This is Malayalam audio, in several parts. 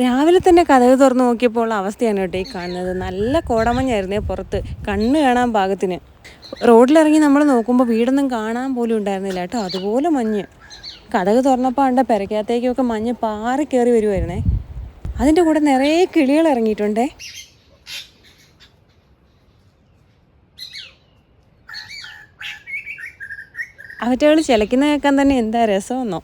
രാവിലെ തന്നെ കഥക് തുറന്ന് നോക്കിയപ്പോൾ അവസ്ഥയാണ് കേട്ടോ ഈ കാണുന്നത്. നല്ല കോടമഞ്ഞായിരുന്നേ പുറത്ത് കണ്ണ് കാണാൻ പാകത്തിന് റോഡിലിറങ്ങി നമ്മൾ നോക്കുമ്പോൾ വീടൊന്നും കാണാൻ പോലും ഉണ്ടായിരുന്നില്ല കേട്ടോ. അതുപോലെ മഞ്ഞ്. കഥക് തുറന്നപ്പോൾ ഉണ്ട് പെരക്കകത്തേക്കൊക്കെ മഞ്ഞ് പാറി കയറി വരുമായിരുന്നേ അതിന്റെ കൂടെ നിറയെ കിളികൾ ഇറങ്ങിയിട്ടുണ്ടേ. അവറ്റകൾ ചിലക്കുന്ന കേൾക്കാൻ തന്നെ എന്താ രസമെന്നോ.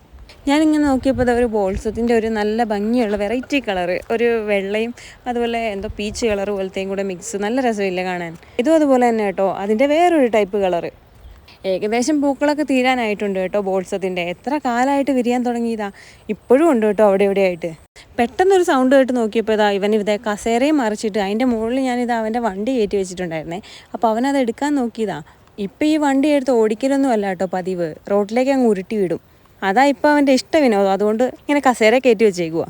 ഞാനിങ്ങനെ നോക്കിയപ്പോൾ ഒരു ബോൾസത്തിന്റെ ഒരു നല്ല ഭംഗിയുള്ള വെറൈറ്റി കളർ ഒരു വെള്ളയും അതുപോലെ എന്തോ പീച്ച് കളർ പോലത്തെയും കൂടെ മിക്സ് നല്ല രസമില്ല കാണാൻ. ഇതും അതുപോലെ തന്നെ കേട്ടോ. അതിന്റെ വേറൊരു ടൈപ്പ് കളറ്. ഏകദേശം പൂക്കളൊക്കെ തീരാനായിട്ടുണ്ട് കേട്ടോ ബോൾസത്തിന്റെ എത്ര കാലമായിട്ട് വിരിയാൻ തുടങ്ങിയതാ? ഇപ്പോഴും ഉണ്ട് കേട്ടോ അവിടെ എവിടെയായിട്ട് പെട്ടെന്നൊരു സൗണ്ട് കേട്ട് നോക്കിയപ്പോൾ ഇതാ ഇവൻ ഇവിടെ കസേരയും മറിച്ചിട്ട് അതിന്റെ മുകളിൽ ഞാനിത് അവന്റെ വണ്ടി കയറ്റി വെച്ചിട്ടുണ്ടായിരുന്നേ. അപ്പോൾ അവനത് എടുക്കാൻ നോക്കിയതാ. ഇപ്പം ഈ വണ്ടി എടുത്ത് ഓടിക്കലൊന്നും അല്ല കേട്ടോ പതിവ്. റോഡിലേക്ക് അങ്ങ് ഉരുട്ടി വിടും. അതാ ഇപ്പോൾ അവന്റെ ഇഷ്ട വിനോദം. അതുകൊണ്ട് ഇങ്ങനെ കസേര കയറ്റി വെച്ചേക്കുക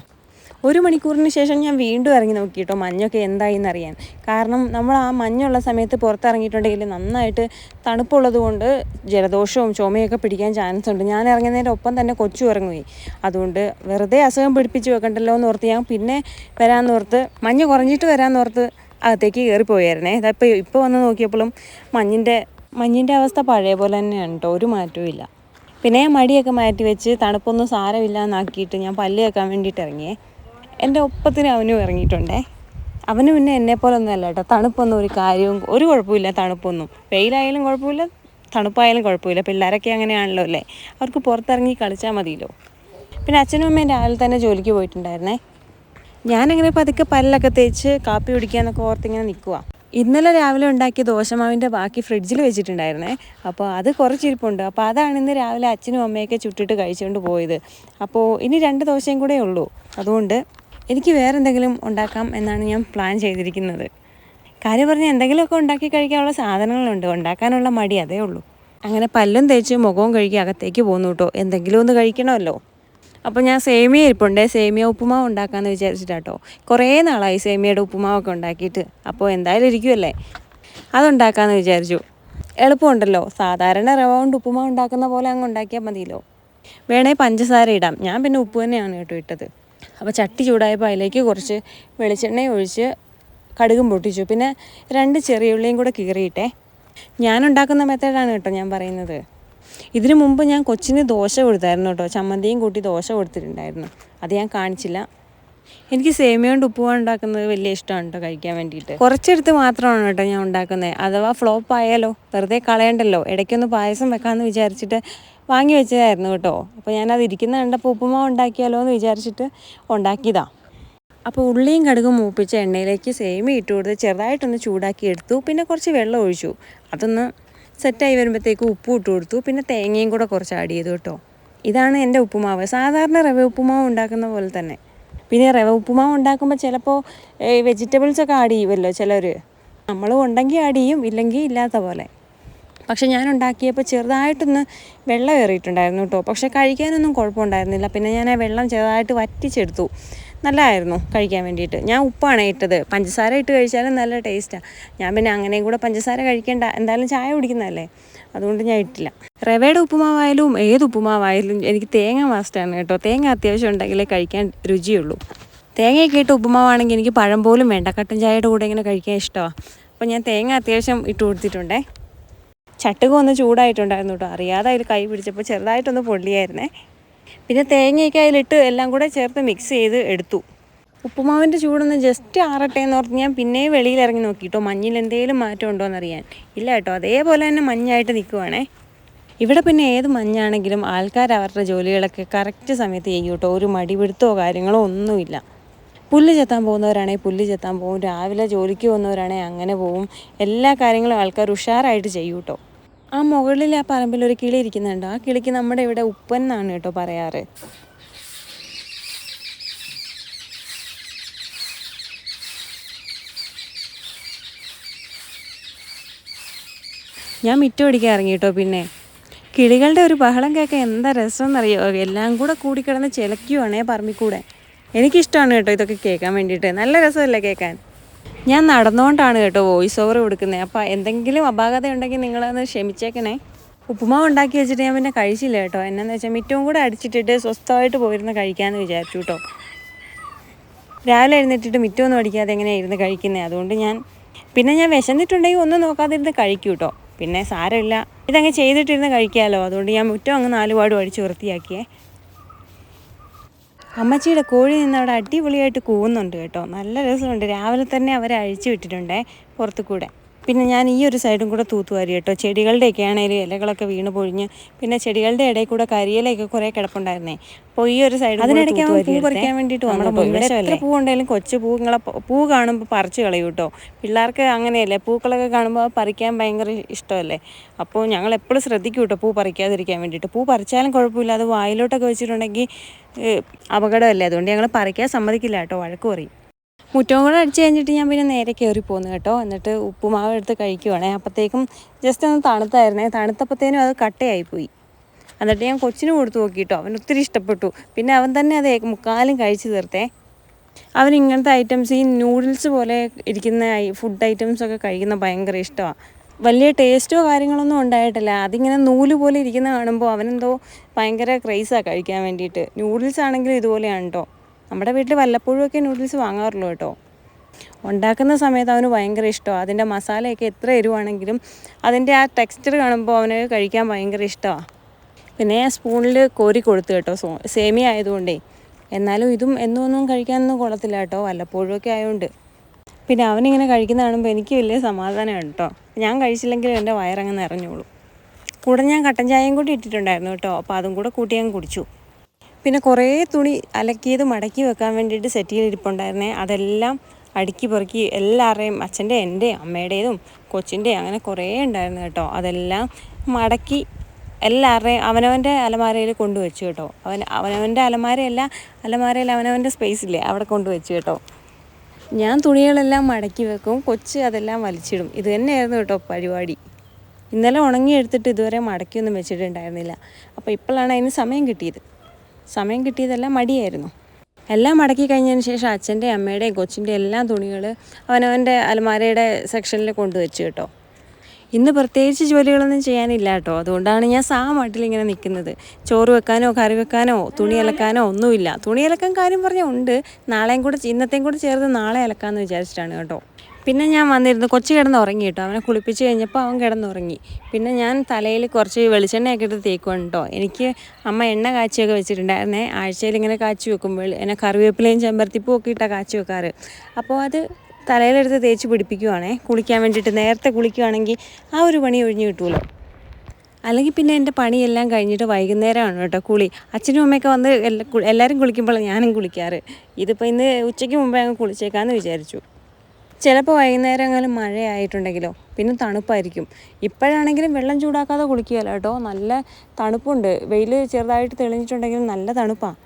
ഒരു മണിക്കൂറിന് ശേഷം ഞാൻ വീണ്ടും ഇറങ്ങി നോക്കി കേട്ടോ മഞ്ഞൊക്കെ എന്തായി എന്നറിയാൻ കാരണം നമ്മൾ ആ മഞ്ഞുള്ള സമയത്ത് പുറത്തിറങ്ങിയിട്ടുണ്ടെങ്കിൽ നന്നായിട്ട് തണുപ്പുള്ളത് കൊണ്ട് ജലദോഷവും ചുമയൊക്കെ പിടിക്കാൻ ചാൻസ് ഉണ്ട്. ഞാൻ ഇറങ്ങുന്നതിന്റെ ഒപ്പം തന്നെ കൊച്ചു ഇറങ്ങുകയും. അതുകൊണ്ട് വെറുതെ അസുഖം പിടിപ്പിച്ച് വെക്കണ്ടല്ലോ എന്ന് ഓർത്ത് ഞാൻ പിന്നെ വരാമെന്ന് ഓർത്ത് മഞ്ഞ് കുറഞ്ഞിട്ട് വരാമെന്ന് ഓർത്ത് അകത്തേക്ക് കയറിപ്പോയായിരുന്നേ ഇതപ്പോൾ ഇപ്പോൾ വന്ന് നോക്കിയപ്പോഴും മഞ്ഞിന്റെ മഞ്ഞിന്റെ അവസ്ഥ പഴയ പോലെ തന്നെയാണ് കേട്ടോ ഒരു മാറ്റവും ഇല്ല. പിന്നെ മടിയൊക്കെ മാറ്റി വെച്ച് തണുപ്പൊന്നും സാരമില്ല എന്നാക്കിയിട്ട് ഞാൻ പല്ല് കേൾക്കാൻ വേണ്ടിയിട്ട് ഇറങ്ങിയേ. എന്റെ ഒപ്പത്തിന് അവനും ഇറങ്ങിയിട്ടുണ്ടേ. അവന് പിന്നെ എന്നെ പോലെ ഒന്നും അല്ല കേട്ടോ. തണുപ്പൊന്നും ഒരു കാര്യവും ഒരു കുഴപ്പമില്ല തണുപ്പൊന്നും. വെയിലായാലും കുഴപ്പമില്ല തണുപ്പായാലും കുഴപ്പമില്ല. പിള്ളേരൊക്കെ അങ്ങനെയാണല്ലോ അല്ലേ? അവർക്ക് പുറത്തിറങ്ങി കളിച്ചാൽ മതിയല്ലോ. പിന്നെ അച്ഛനും അമ്മയും രാവിലെ തന്നെ ജോലിക്ക് പോയിട്ടുണ്ടായിരുന്നേ. ഞാനങ്ങനെ പതുക്കെ പല്ലൊക്കെ തേച്ച് കാപ്പി കുടിക്കാന്നൊക്കെ ഓർത്തിങ്ങനെ നിൽക്കുക ഇന്നലെ രാവിലെ ഉണ്ടാക്കിയ ദോശമാവിന്റെ ബാക്കി ഫ്രിഡ്ജിൽ വെച്ചിട്ടുണ്ടായിരുന്നേ. അപ്പോൾ അത് കുറച്ചിരിപ്പുണ്ട്. അപ്പോൾ അതാണ് ഇന്ന് രാവിലെ അച്ഛനും അമ്മയൊക്കെ ചുട്ടിട്ട് കഴിച്ചുകൊണ്ട് പോയത്. അപ്പോൾ ഇനി രണ്ട് ദോശയും കൂടെ ഉള്ളൂ. അതുകൊണ്ട് എനിക്ക് വേറെ എന്തെങ്കിലും ഉണ്ടാക്കാം എന്നാണ് ഞാൻ പ്ലാൻ ചെയ്തിരിക്കുന്നത്. കാര്യം പറഞ്ഞാൽ എന്തെങ്കിലുമൊക്കെ ഉണ്ടാക്കി കഴിക്കാനുള്ള സാധനങ്ങളുണ്ട്. ഉണ്ടാക്കാനുള്ള മടി അതേ ഉള്ളൂ. അങ്ങനെ പല്ലും തേച്ച് മുഖവും കഴുകി അകത്തേക്ക് പോന്നു കേട്ടോ. എന്തെങ്കിലും ഒന്ന് കഴിക്കണമല്ലോ. അപ്പോൾ ഞാൻ സേമിയ ഇരിപ്പുണ്ട്. സേമിയ ഉപ്പുമാവ് ഉണ്ടാക്കാമെന്ന് വിചാരിച്ചിട്ടാട്ടോ. കുറേ നാളായി സേമിയയുടെ ഉപ്പുമാവൊക്കെ ഉണ്ടാക്കിയിട്ട്. അപ്പോൾ എന്തായാലും ഇരിക്കുമല്ലേ അതുണ്ടാക്കാമെന്ന് വിചാരിച്ചു. എളുപ്പമുണ്ടല്ലോ. സാധാരണ റവ കൊണ്ട് ഉപ്പുമാവ് ഉണ്ടാക്കുന്ന പോലെ അങ്ങ് ഉണ്ടാക്കിയാൽ മതിയല്ലോ. വേണേ പഞ്ചസാര ഇടാം. ഞാൻ പിന്നെ ഉപ്പ് തന്നെയാണ് കേട്ടോ ഇട്ടത്. അപ്പോൾ ചട്ടി ചൂടായപ്പോൾ അതിലേക്ക് കുറച്ച് വെളിച്ചെണ്ണ ഒഴിച്ച് കടുകും പൊട്ടിച്ചു. പിന്നെ രണ്ട് ചെറിയ ഉള്ളിയും കൂടെ കീറിയിട്ടേ. ഞാൻ ഉണ്ടാക്കുന്ന മെത്തേഡാണ് കേട്ടോ ഞാൻ പറയുന്നത്. ഇതിനു മുമ്പ് ഞാൻ കൊച്ചിന് ദോശ കൊടുത്തായിരുന്നു കേട്ടോ. ചമ്മന്തിയും കൂട്ടി ദോശ കൊടുത്തിട്ടുണ്ടായിരുന്നു. അത് ഞാൻ കാണിച്ചില്ല. എനിക്ക് സേമിയ കൊണ്ട് ഉപ്പുമാവ് ഉണ്ടാക്കുന്നത് വലിയ ഇഷ്ടമാണ് കേട്ടോ കഴിക്കാൻ വേണ്ടിയിട്ട്. കുറച്ചെടുത്ത് മാത്രമാണ് കേട്ടോ ഞാൻ ഉണ്ടാക്കുന്നത്. അഥവാ ഫ്ലോപ്പ് ആയാലോ വെറുതെ കളയണ്ടല്ലോ. ഇടയ്ക്കൊന്ന് പായസം വെക്കാമെന്ന് വിചാരിച്ചിട്ട് വാങ്ങി വെച്ചതായിരുന്നു കേട്ടോ. അപ്പോൾ ഞാനത് ഇരിക്കുന്ന കണ്ടപ്പോൾ ഉപ്പുമാവ് ഉണ്ടാക്കിയാലോ എന്ന് വിചാരിച്ചിട്ട് ഉണ്ടാക്കിയതാണ് അപ്പോൾ ഉള്ളിയും കടുകും മൂപ്പിച്ച എണ്ണയിലേക്ക് സേമിയ ഇട്ട് കൊടുത്ത് ചെറുതായിട്ടൊന്ന് ചൂടാക്കി എടുത്തു. പിന്നെ കുറച്ച് വെള്ളം ഒഴിച്ചു. അതൊന്ന് സെറ്റായി വരുമ്പോഴത്തേക്ക് ഉപ്പും ഇട്ട് കൊടുത്തു. പിന്നെ തേങ്ങയും കൂടെ കുറച്ച് ആഡ് ചെയ്തു കേട്ടോ. ഇതാണ് എന്റെ ഉപ്പുമാവ്. സാധാരണ റവ ഉപ്പുമാവ് ഉണ്ടാക്കുന്ന പോലെ തന്നെ. പിന്നെ റവ ഉപ്പുമാവ് ഉണ്ടാക്കുമ്പോൾ ചിലപ്പോൾ വെജിറ്റബിൾസ് ഒക്കെ ആഡ് ചെയ്യുമല്ലോ ചിലർ നമ്മളും ഉണ്ടെങ്കിൽ ആഡ് ചെയ്യും ഇല്ലെങ്കിൽ ഇല്ലാത്ത പോലെ. പക്ഷെ ഞാൻ ഉണ്ടാക്കിയപ്പോൾ ചെറുതായിട്ടൊന്ന് വെള്ളം കയറിയിട്ടുണ്ടായിരുന്നു കേട്ടോ. പക്ഷെ കഴിക്കാനൊന്നും കുഴപ്പമുണ്ടായിരുന്നില്ല. പിന്നെ ഞാൻ ആ വെള്ളം ചെറുതായിട്ട് വറ്റിച്ചെടുത്തു. നല്ലതായിരുന്നു കഴിക്കാൻ വേണ്ടിയിട്ട്. ഞാൻ ഉപ്പാണ് ഇട്ടത്. പഞ്ചസാര ഇട്ട് കഴിച്ചാലും നല്ല ടേസ്റ്റാണ് ഞാൻ പിന്നെ അങ്ങനെയും കൂടെ പഞ്ചസാര കഴിക്കേണ്ട. എന്തായാലും ചായ കുടിക്കുന്നതല്ലേ? അതുകൊണ്ട് ഞാൻ ഇട്ടില്ല. റവയുടെ ഉപ്പുമാവായാലും ഏത് ഉപ്പുമാവായാലും എനിക്ക് തേങ്ങ മാസ്റ്റാണ് കേട്ടോ. തേങ്ങ അത്യാവശ്യം ഉണ്ടെങ്കിലേ കഴിക്കാൻ രുചിയുള്ളൂ. തേങ്ങയൊക്കെ ഇട്ട് ഉപ്പുമാവാണെങ്കിൽ എനിക്ക് പഴം പോലും വേണ്ട. കട്ടൻ ചായയുടെ കൂടെ ഇങ്ങനെ കഴിക്കാൻ ഇഷ്ടമാണ് അപ്പോൾ ഞാൻ തേങ്ങ അത്യാവശ്യം ഇട്ട് കൊടുത്തിട്ടുണ്ടേ. ചട്ടുകം ഒന്ന് ചൂടായിട്ടുണ്ടായിരുന്നു കേട്ടോ. അറിയാതെ അതിൽ കൈ പിടിച്ചപ്പോൾ ചെറുതായിട്ടൊന്ന് പൊള്ളിയായിരുന്നേ. പിന്നെ തേങ്ങയൊക്കെ അതിലിട്ട് എല്ലാം കൂടെ ചേർത്ത് മിക്സ് ചെയ്ത് എടുത്തു. ഉപ്പുമാവിന്റെ ചൂടൊന്ന് ജസ്റ്റ് ആറട്ടെ എന്ന് ഓർത്ത് ഞാൻ പിന്നെയും വെളിയിൽ ഇറങ്ങി നോക്കി കേട്ടോ മഞ്ഞിൽ എന്തെങ്കിലും മാറ്റം ഉണ്ടോ എന്നറിയാൻ. ഇല്ല കേട്ടോ അതേപോലെ തന്നെ മഞ്ഞായിട്ട് നിൽക്കുവാണേ ഇവിടെ പിന്നെ ഏത് മഞ്ഞാണെങ്കിലും ആൾക്കാർ അവരുടെ ജോലികളൊക്കെ കറക്റ്റ് സമയത്ത് ചെയ്യും കേട്ടോ ഒരു മടിപിടുത്തോ കാര്യങ്ങളോ ഒന്നുമില്ല. പുല്ല് ചെത്താൻ പോകുന്നവരാണെങ്കിൽ പുല്ല് ചെത്താൻ പോകും. രാവിലെ ജോലിക്ക് പോകുന്നവരാണെങ്കിൽ അങ്ങനെ പോകും. എല്ലാ കാര്യങ്ങളും ആൾക്കാർ ഉഷാറായിട്ട് ചെയ്യും കേട്ടോ ആ മുകളിൽ ആ പറമ്പിൽ ഒരു കിളി ഇരിക്കുന്നുണ്ട്. ആ കിളിക്ക് നമ്മുടെ ഇവിടെ ഉപ്പൻ എന്നാണ് കേട്ടോ പറയാറ്. ഞാൻ മിറ്റം അടിക്കാൻ ഇറങ്ങി കേട്ടോ പിന്നെ. കിളികളുടെ ഒരു ബഹളം കേൾക്കാൻ എന്താ രസം എന്നറിയോ എല്ലാം കൂടെ കൂടിക്കിടന്ന് ചിലയ്ക്കുവാണേ പറമ്പിൽ കൂടെ. എനിക്കിഷ്ടമാണ് കേട്ടോ ഇതൊക്കെ കേൾക്കാൻ വേണ്ടിയിട്ട്. നല്ല രസമല്ലേ കേൾക്കാൻ? ഞാൻ നടന്നുകൊണ്ടാണ് കേട്ടോ വോയിസ് ഓവർ കൊടുക്കുന്നത്. അപ്പോൾ എന്തെങ്കിലും അപാകത ഉണ്ടെങ്കിൽ നിങ്ങളൊന്ന് ക്ഷമിച്ചേക്കണേ. ഉപ്പുമാവ് ഉണ്ടാക്കി വെച്ചിട്ട് ഞാൻ പിന്നെ കഴിച്ചില്ല കേട്ടോ. എന്നാന്ന് വെച്ചാൽ മിറ്റവും കൂടെ അടിച്ചിട്ടിട്ട് സ്വസ്ഥമായിട്ട് പോയിരുന്ന് കഴിക്കാമെന്ന് വിചാരിച്ചു കേട്ടോ. രാവിലെ എഴുന്നേറ്റിട്ട് മിറ്റമൊന്നും അടിക്കാതെ എങ്ങനെയാണ് ഇരുന്ന് കഴിക്കുന്നത് അതുകൊണ്ട് ഞാൻ പിന്നെ ഞാൻ വിശന്നിട്ടുണ്ടെങ്കിൽ ഒന്നും നോക്കാതിരുന്ന് കഴിക്കും കേട്ടോ. പിന്നെ സാരമില്ല. ഇതങ്ങ് ചെയ്തിട്ടിരുന്ന് കഴിക്കാമല്ലോ അതുകൊണ്ട് ഞാൻ മുറ്റം അങ്ങ് നാലുപാടും അടിച്ച് വൃത്തിയാക്കിയേ. അമ്മച്ചിയുടെ കോഴി നിന്ന് അവിടെ അടിപൊളിയായിട്ട് കൂവുന്നുണ്ട് കേട്ടോ. നല്ല രസമുണ്ട്. രാവിലെ തന്നെ അവരെ അഴിച്ചു വിട്ടിട്ടുണ്ടേ പുറത്തു കൂടെ പിന്നെ ഞാൻ ഈ ഒരു സൈഡും കൂടെ തൂത്തുവാരി കേട്ടോ. ചെടികളുടെയൊക്കെ ആണെങ്കിലും ഇലകളൊക്കെ വീണ് പൊഴിഞ്ഞ് പിന്നെ ചെടികളുടെ ഇടയിൽ കൂടെ കരിയിലൊക്കെ കുറേ കിടപ്പുണ്ടായിരുന്നേ. അപ്പോൾ ഈ ഒരു സൈഡ് അതിനിടയ്ക്ക് അവൻ പൂ പറിക്കാൻ വേണ്ടിയിട്ട് വന്നു ഇവിടെ എത്ര പൂ ഉണ്ടെങ്കിലും കൊച്ചു പൂങ്ങളെ പൂ കാണുമ്പോൾ പറിച്ചു കളയും കേട്ടോ പിള്ളേർക്ക് അങ്ങനെയല്ലേ പൂക്കളൊക്കെ കാണുമ്പോൾ പറിക്കാൻ ഭയങ്കര ഇഷ്ടമല്ലേ? അപ്പോൾ ഞങ്ങൾ എപ്പോഴും ശ്രദ്ധിക്കും കേട്ടോ പൂ പറിക്കാതിരിക്കാൻ വേണ്ടിയിട്ട് പൂ പറിച്ചാലും കുഴപ്പമില്ല അത് വായിലോട്ടൊക്കെ വെച്ചിട്ടുണ്ടെങ്കിൽ അപകടമല്ലേ? അതുകൊണ്ട് ഞങ്ങൾ പറിക്കാൻ സമ്മതിക്കില്ല കേട്ടോ വഴക്ക് പറയും. മുറ്റവും കൂടെ അടിച്ച് കഴിഞ്ഞിട്ട് ഞാൻ പിന്നെ നേരെ കയറി പോന്നു കേട്ടോ. എന്നിട്ട് ഉപ്പുമാവ് എടുത്ത് കഴിക്കുവാണേ. അപ്പോഴത്തേക്കും ജസ്റ്റ് ഒന്ന് തണുത്തായിരുന്നേ. തണുത്തപ്പോഴത്തേനും അത് കട്ടയായിപ്പോയി എന്നിട്ട് ഞാൻ കൊച്ചിന് കൊടുത്തു നോക്കിയിട്ടോ അവൻ ഒത്തിരി ഇഷ്ടപ്പെട്ടു. പിന്നെ അവൻ തന്നെ അത് മുക്കാലും കഴിച്ചു തീർത്തേ. അവൻ ഇങ്ങനത്തെ ഐറ്റംസ് ഈ നൂഡിൽസ് പോലെ ഇരിക്കുന്ന ഫുഡ് ഐറ്റംസ് ഒക്കെ കഴിക്കുന്ന ഭയങ്കര ഇഷ്ടമാണ് വലിയ ടേസ്റ്റോ കാര്യങ്ങളൊന്നും ഉണ്ടായിട്ടില്ല. അതിങ്ങനെ നൂൽ പോലെ ഇരിക്കുന്ന കാണുമ്പോൾ അവനെന്തോ ഭയങ്കര ക്രൈസാണ് കഴിക്കാൻ വേണ്ടിയിട്ട്. നൂഡിൽസ് ആണെങ്കിലും ഇതുപോലെയാണ് കേട്ടോ. നമ്മുടെ വീട്ടിൽ വല്ലപ്പോഴുമൊക്കെ നൂഡിൽസ് വാങ്ങാറുള്ളൂ കേട്ടോ. ഉണ്ടാക്കുന്ന സമയത്ത് അവന് ഭയങ്കര ഇഷ്ടമാണ് അതിന്റെ മസാലയൊക്കെ എത്ര എരിവാണെങ്കിലും അതിന്റെ ആ ടെക്സ്ചർ കാണുമ്പോൾ അവന് കഴിക്കാൻ ഭയങ്കര ഇഷ്ടമാണ് പിന്നെ ഞാൻ സ്പൂണിൽ കോരി കൊടുത്തു കേട്ടോ. സോ സേമിയ ആയതുകൊണ്ടേ. എന്നാലും ഇതും എന്നും ഒന്നും കഴിക്കാനൊന്നും കൊള്ളത്തില്ല കേട്ടോ. വല്ലപ്പോഴുമൊക്കെ ആയതുകൊണ്ട് പിന്നെ അവനിങ്ങനെ കഴിക്കുന്ന കാണുമ്പോൾ എനിക്ക് വലിയ സമാധാനമാണ് കേട്ടോ. ഞാൻ കഴിച്ചില്ലെങ്കിൽ എന്റെ വയറങ്ങ് നിറഞ്ഞോളൂ. കൂടെ ഞാൻ കട്ടൻ ചായയും കൂടി ഇട്ടിട്ടുണ്ടായിരുന്നു കേട്ടോ. അപ്പോൾ അതും കൂടെ കൂട്ടി ഞാൻ കുടിച്ചു. പിന്നെ കുറേ തുണി അലക്കിയത് മടക്കി വെക്കാൻ വേണ്ടിയിട്ട് സെറ്റ് ചെയ്തിരിപ്പുണ്ടായിരുന്നേ. അതെല്ലാം അടുക്കി പെറുക്കി എല്ലാവരുടെയും അച്ഛന്റെ എന്റെ അമ്മയുടേതും കൊച്ചിന്റെ അങ്ങനെ കുറേ ഉണ്ടായിരുന്നു കേട്ടോ. അതെല്ലാം മടക്കി എല്ലാവരുടെയും അവനവന്റെ അലമാരയിൽ കൊണ്ടുവച്ചു കേട്ടോ. അവൻ അവനവന്റെ അലമാരയല്ല അലമാരയിൽ അവനവന്റെ സ്പേസ് ഇല്ലേ അവിടെ കൊണ്ടുവച്ചു കേട്ടോ. ഞാൻ തുണികളെല്ലാം മടക്കി വെക്കും കൊച്ച് അതെല്ലാം വലിച്ചിടും. ഇത് തന്നെയായിരുന്നു കേട്ടോ പരിപാടി. ഇന്നലെ ഉണങ്ങി എടുത്തിട്ട് ഇതുവരെ മടക്കിയൊന്നും വെച്ചിട്ടുണ്ടായിരുന്നില്ല. അപ്പോൾ ഇപ്പോഴാണ് അതിന് സമയം കിട്ടിയത്. സമയം കിട്ടിയതെല്ലാം മടിയായിരുന്നു. എല്ലാം മടക്കി കഴിഞ്ഞതിന് ശേഷം അച്ഛന്റെ അമ്മയുടെയും കൊച്ചിന്റെ എല്ലാ തുണികൾ അവനവന്റെ അലമാരയുടെ സെക്ഷനിൽ കൊണ്ടുവച്ചു കേട്ടോ. ഇന്ന് പ്രത്യേകിച്ച് ജോലികളൊന്നും ചെയ്യാനില്ല കേട്ടോ. അതുകൊണ്ടാണ് ഞാൻ സാ ഇങ്ങനെ നിൽക്കുന്നത്. ചോറ് വെക്കാനോ കറി വെക്കാനോ തുണി അലക്കാനോ ഒന്നുമില്ല. തുണി അലക്കാൻ കാര്യം പറഞ്ഞാൽ ഉണ്ട്. നാളെയും കൂടെ ഇന്നത്തെയും കൂടെ ചേർത്ത് നാളെ അലക്കാമെന്ന് വിചാരിച്ചിട്ടാണ് കേട്ടോ. പിന്നെ ഞാൻ വന്നിരുന്നു കൊച്ചു കിടന്ന് ഉറങ്ങി കേട്ടോ. അവനെ കുളിപ്പിച്ച് കഴിഞ്ഞപ്പോൾ അവൻ കിടന്നുറങ്ങി. പിന്നെ ഞാൻ തലയിൽ കുറച്ച് വെളിച്ചെണ്ണയൊക്കെ ഇട്ട് തേക്കുവാണ് കേട്ടോ. എനിക്ക് അമ്മ എണ്ണ കാച്ചിയൊക്കെ വെച്ചിട്ടുണ്ടായിരുന്നേ. ആഴ്ചയിൽ ഇങ്ങനെ കാച്ചി വെക്കുമ്പോൾ എന്നെ കറിവേപ്പിലയും ചെമ്പരത്തിപ്പൂ ഒക്കെ ഇട്ടാണ് കാച്ചി വെക്കാറ്. അപ്പോൾ അത് തലയിലെടുത്ത് തേച്ച് പിടിപ്പിക്കുവാണേ. കുളിക്കാൻ വേണ്ടിയിട്ട് നേരത്തെ കുളിക്കുവാണെങ്കിൽ ആ ഒരു പണി ഒഴിഞ്ഞു കിട്ടുമല്ലോ അല്ലെങ്കിൽ പിന്നെ എന്റെ പണിയെല്ലാം കഴിഞ്ഞിട്ട് വൈകുന്നേരമാണ് കേട്ടോ കുളി. അച്ഛനും അമ്മയൊക്കെ വന്ന് എല്ലാ എല്ലാവരും കുളിക്കുമ്പോൾ ഞാനും കുളിക്കാറ്. ഇതിപ്പോൾ ഇന്ന് ഉച്ചയ്ക്ക് മുമ്പേ അങ്ങ് കുളിച്ചേക്കാമെന്ന് വിചാരിച്ചു. ചിലപ്പോൾ വൈകുന്നേരങ്ങളിൽ മഴയായിട്ടുണ്ടെങ്കിലോ പിന്നെ തണുപ്പായിരിക്കും. ഇപ്പോഴാണെങ്കിലും വെള്ളം ചൂടാക്കാതെ കുളിക്കുകയല്ല കേട്ടോ. നല്ല തണുപ്പുണ്ട്. വെയിൽ ചെറുതായിട്ട് തെളിഞ്ഞിട്ടുണ്ടെങ്കിലും നല്ല തണുപ്പാണ്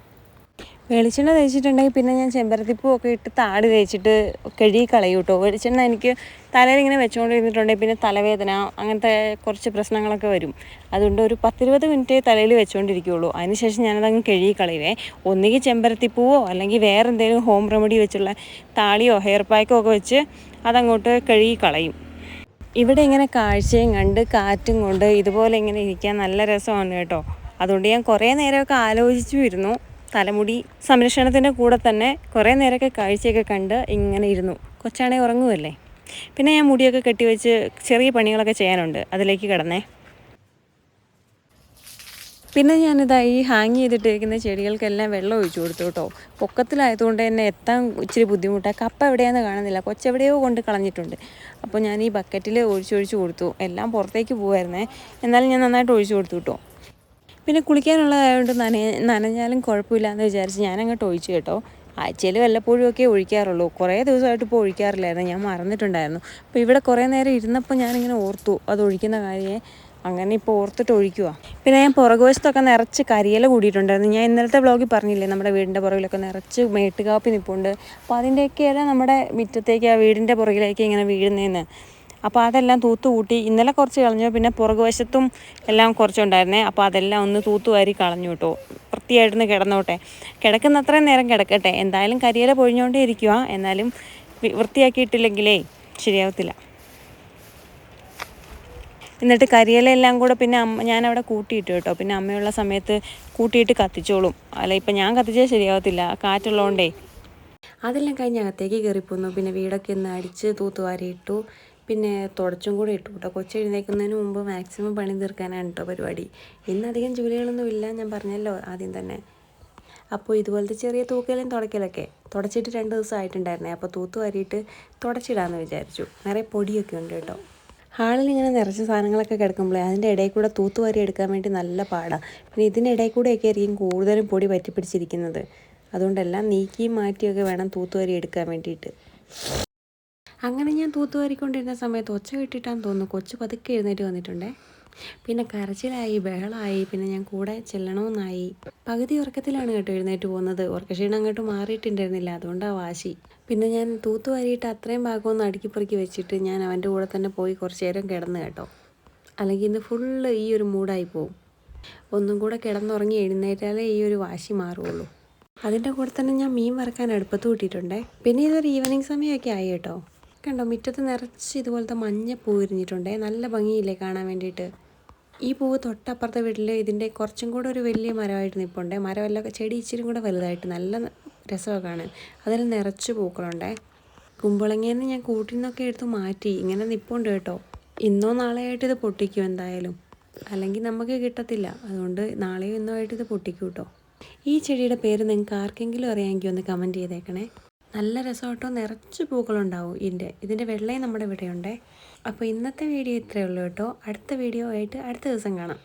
വെളിച്ചെണ്ണ തേച്ചിട്ടുണ്ടെങ്കിൽ പിന്നെ ഞാൻ ചെമ്പരത്തിപ്പൂ ഒക്കെ ഇട്ട് താടി തേച്ചിട്ട് കഴുകി കളയും കേട്ടോ. വെളിച്ചെണ്ണ എനിക്ക് തലയിൽ ഇങ്ങനെ വെച്ചുകൊണ്ടിരുന്നിട്ടുണ്ടെങ്കിൽ പിന്നെ തലവേദന അങ്ങനത്തെ കുറച്ച് പ്രശ്നങ്ങളൊക്കെ വരും. അതുകൊണ്ട് ഒരു പത്തിരുപത് മിനിറ്റ് തലയിൽ വെച്ചുകൊണ്ടിരിക്കുകയുള്ളൂ അതിനുശേഷം ഞാനതങ്ങ് കഴുകി കളയുവേ. ഒന്നുകിൽ ചെമ്പരത്തിപ്പൂവോ അല്ലെങ്കിൽ വേറെ എന്തെങ്കിലും ഹോം റെമഡി വെച്ചുള്ള താളിയോ ഹെയർ പാക്കോ ഒക്കെ വെച്ച് അതങ്ങോട്ട് കഴുകി കളയും. ഇവിടെ ഇങ്ങനെ കാഴ്ചയും കണ്ട് കാറ്റും കൊണ്ട് ഇതുപോലെ ഇങ്ങനെ ഇരിക്കാൻ നല്ല രസമാണ് കേട്ടോ. അതുകൊണ്ട് ഞാൻ കുറേ നേരമൊക്കെ ആലോചിച്ചു ഇരുന്നു. തലമുടി സംരക്ഷണത്തിന്റെ കൂടെ തന്നെ കുറേ നേരമൊക്കെ കാഴ്ചയൊക്കെ കണ്ട് ഇങ്ങനെ ഇരുന്നു. കൊച്ചാണെ ഉറങ്ങുമല്ലേ പിന്നെ ഞാൻ മുടിയൊക്കെ കെട്ടിവെച്ച് ചെറിയ പണികളൊക്കെ ചെയ്യാനുണ്ട്. അതിലേക്ക് കിടന്നേ. പിന്നെ ഞാനിതാ ഈ ഹാങ് ചെയ്തിട്ടിരിക്കുന്ന ചെടികൾക്കെല്ലാം വെള്ളം ഒഴിച്ചു കൊടുത്തു കേട്ടോ. പൊക്കത്തിലായതുകൊണ്ട് തന്നെ എത്താൻ ഇച്ചിരി ബുദ്ധിമുട്ടാണ് കപ്പ എവിടെയാണെന്ന് കാണുന്നില്ല. കൊച്ചെവിടെയോ കൊണ്ട് കളഞ്ഞിട്ടുണ്ട്. അപ്പോൾ ഞാൻ ഈ ബക്കറ്റിൽ ഒഴിച്ചൊഴിച്ച് കൊടുത്തു. എല്ലാം പുറത്തേക്ക് പോകുമായിരുന്നേ എന്നാലും ഞാൻ നന്നായിട്ട് ഒഴിച്ചു കൊടുത്തു കേട്ടോ. പിന്നെ കുളിക്കാനുള്ളതായതുകൊണ്ട് നന നനഞ്ഞാലും കുഴപ്പമില്ല എന്ന് വിചാരിച്ച് ഞാനങ്ങോട്ട് ഒഴിച്ചു കേട്ടോ. ആഴ്ചയിൽ വല്ലപ്പോഴും ഒക്കെ ഒഴിക്കാറുള്ളൂ. കുറേ ദിവസമായിട്ട് ഇപ്പോൾ ഒഴിക്കാറില്ലായിരുന്നു. ഞാൻ മറന്നിട്ടുണ്ടായിരുന്നു. അപ്പോൾ ഇവിടെ കുറേ നേരം ഇരുന്നപ്പോൾ ഞാനിങ്ങനെ ഓർത്തു അത് ഒഴിക്കുന്ന കാര്യമേ അങ്ങനെ ഇപ്പോൾ ഓർത്തിട്ട് ഒഴിക്കുക പിന്നെ ഞാൻ പുറകുവശത്തൊക്കെ നിറച്ച് കരിയില കൂടിയിട്ടുണ്ടായിരുന്നു. ഞാൻ ഇന്നലത്തെ വ്ളോഗിൽ പറഞ്ഞില്ലേ നമ്മുടെ വീടിന്റെ പുറകിലൊക്കെ നിറച്ച് മേട്ടുകാപ്പി നിൽപ്പുണ്ട് അപ്പോൾ അതിന്റെയൊക്കെ ഇല നമ്മുടെ മുറ്റത്തേക്ക് ആ വീടിന്റെ പുറകിലേക്ക് ഇങ്ങനെ വീഴുന്നതെന്ന് അപ്പോൾ അതെല്ലാം തൂത്ത് കൂട്ടി. ഇന്നലെ കുറച്ച് കളഞ്ഞു. പിന്നെ പുറകുവശത്തും എല്ലാം കുറച്ചുണ്ടായിരുന്നേ. അപ്പോൾ അതെല്ലാം ഒന്ന് തൂത്തുവാരി കളഞ്ഞു കേട്ടോ. വൃത്തിയായിട്ടൊന്ന് കിടന്നോട്ടെ. കിടക്കുന്ന അത്രയും നേരം കിടക്കട്ടെ. എന്തായാലും കരിയില പൊഴിഞ്ഞുകൊണ്ടേ ഇരിക്കുക എന്നാലും വൃത്തിയാക്കിയിട്ടില്ലെങ്കിലേ ശരിയാവത്തില്ല. എന്നിട്ട് കരിയില എല്ലാം കൂടെ പിന്നെ അമ്മ ഞാനവിടെ കൂട്ടിയിട്ട് കേട്ടോ. പിന്നെ അമ്മയുള്ള സമയത്ത് കൂട്ടിയിട്ട് കത്തിച്ചോളും. അല്ല ഇപ്പം ഞാൻ കത്തിച്ചാൽ ശരിയാവത്തില്ല. കാറ്റുള്ളതുകൊണ്ടേ അതെല്ലാം കഴിഞ്ഞ് അകത്തേക്ക് കയറിപ്പോന്നു. പിന്നെ വീടൊക്കെ ഒന്ന് അടിച്ച് തൂത്തുവാരി ഇട്ടു പിന്നെ തുടച്ചും കൂടെ ഇട്ടു കേട്ടോ. കൊച്ചു എഴുന്നേൽക്കുന്നതിന് മുമ്പ് മാക്സിമം പണി തീർക്കാനാണ് കേട്ടോ പരിപാടി. ഇന്നധികം ജോലികളൊന്നും ഇല്ല ഞാൻ പറഞ്ഞല്ലോ ആദ്യം തന്നെ. അപ്പോൾ ഇതുപോലത്തെ ചെറിയ തൂക്കലും തുടക്കലൊക്കെ തുടച്ചിട്ട് രണ്ട് ദിവസം ആയിട്ടുണ്ടായിരുന്നേ. അപ്പോൾ തൂത്ത് വരിയിട്ട് തുടച്ചിടാമെന്ന് വിചാരിച്ചു. നിറയെ പൊടിയൊക്കെ ഉണ്ട് കേട്ടോ. ഹാളിൽ ഇങ്ങനെ നിറച്ച സാധനങ്ങളൊക്കെ കിടക്കുമ്പോൾ അതിന്റെ ഇടയിൽ കൂടെ തൂത്തുവാരി എടുക്കാൻ വേണ്ടി നല്ല പാടാണ് പിന്നെ ഇതിന്റെ ഇടയിൽ കൂടെയൊക്കെ ആയിരിക്കും കൂടുതലും പൊടി പറ്റിപ്പിടിച്ചിരിക്കുന്നത് അതുകൊണ്ടെല്ലാം നീക്കിയും മാറ്റിയൊക്കെ വേണം തൂത്ത് വരി എടുക്കാൻ വേണ്ടിയിട്ട്. അങ്ങനെ ഞാൻ തൂത്തുവാരിക്കൊണ്ടിരുന്ന സമയത്ത് ഒച്ച കെട്ടിട്ടാന്ന് തോന്നുന്നു. കൊച്ചു പതുക്കെ എഴുന്നേറ്റ് വന്നിട്ടുണ്ടേ. പിന്നെ കരച്ചിലായി ബഹളമായി പിന്നെ ഞാൻ കൂടെ ചെല്ലണമെന്നായി പകുതി ഉറക്കത്തിലാണ് കേട്ടോ എഴുന്നേറ്റ് പോകുന്നത്. ഉറക്കക്ഷീണം അങ്ങോട്ട് മാറിയിട്ടുണ്ടായിരുന്നില്ല. അതുകൊണ്ടാണ് വാശി. പിന്നെ ഞാൻ തൂത്തുവാരിയിട്ട് അത്രയും ഭാഗമൊന്നും അടുക്കിപ്പുറക്കി വെച്ചിട്ട് ഞാൻ അവന്റെ കൂടെ തന്നെ പോയി കുറച്ച് നേരം കിടന്ന് കേട്ടോ. അല്ലെങ്കിൽ ഇന്ന് ഫുള്ള് ഈ ഒരു മൂഡായി പോവും. ഒന്നും കൂടെ കിടന്നുറങ്ങി എഴുന്നേറ്റാലേ ഈ ഒരു വാശി മാറുള്ളൂ. അതിന്റെ കൂടെ തന്നെ ഞാൻ മീൻ വറക്കാൻ അടുപ്പത്ത് കൂട്ടിയിട്ടുണ്ടേ. പിന്നെ ഇതൊരു ഈവനിങ് സമയമൊക്കെ ആയി കേട്ടോ. കണ്ടോ മുറ്റത്ത് നിറച്ച് ഇതുപോലത്തെ മഞ്ഞ പൂ വിരിഞ്ഞിട്ടുണ്ടേ. നല്ല ഭംഗിയില്ലേ കാണാൻ വേണ്ടിയിട്ട്. ഈ പൂവ് തൊട്ടപ്പുറത്തെ വീട്ടിൽ ഇതിന്റെ കുറച്ചും കൂടെ ഒരു വലിയ മരമായിട്ട് നിൽപ്പുണ്ടേ മരമല്ല ചെടി ഇച്ചിരി കൂടെ വലുതായിട്ട് നല്ല രസമൊക്കെ കാണാൻ. അതിൽ നിറച്ച് പൂക്കളുണ്ടേ. കുമ്പളങ്ങേന്ന് ഞാൻ കൂട്ടിൽ നിന്നൊക്കെ എടുത്ത് മാറ്റി. ഇങ്ങനെ നിൽപ്പുണ്ട് കേട്ടോ. ഇന്നോ നാളെയായിട്ട് ഇത് പൊട്ടിക്കും എന്തായാലും. അല്ലെങ്കിൽ നമുക്ക് കിട്ടത്തില്ല. അതുകൊണ്ട് നാളെയോ ഇന്നോ ആയിട്ട് ഇത് പൊട്ടിക്കും കേട്ടോ. ഈ ചെടിയുടെ പേര് നിങ്ങൾക്ക് ആർക്കെങ്കിലും അറിയാമെങ്കിൽ ഒന്ന് കമന്റ് ചെയ്തേക്കണേ. നല്ല രസമായിട്ടോ നിറച്ച് പൂക്കളുണ്ടാവും ഇതിന്റെ. ഇതിന്റെ വെള്ളയും നമ്മുടെ ഇവിടെയുണ്ടേ. അപ്പോൾ ഇന്നത്തെ വീഡിയോ ഇത്രയേ ഉള്ളൂ കേട്ടോ. അടുത്ത വീഡിയോ ആയിട്ട് അടുത്ത ദിവസം കാണാം.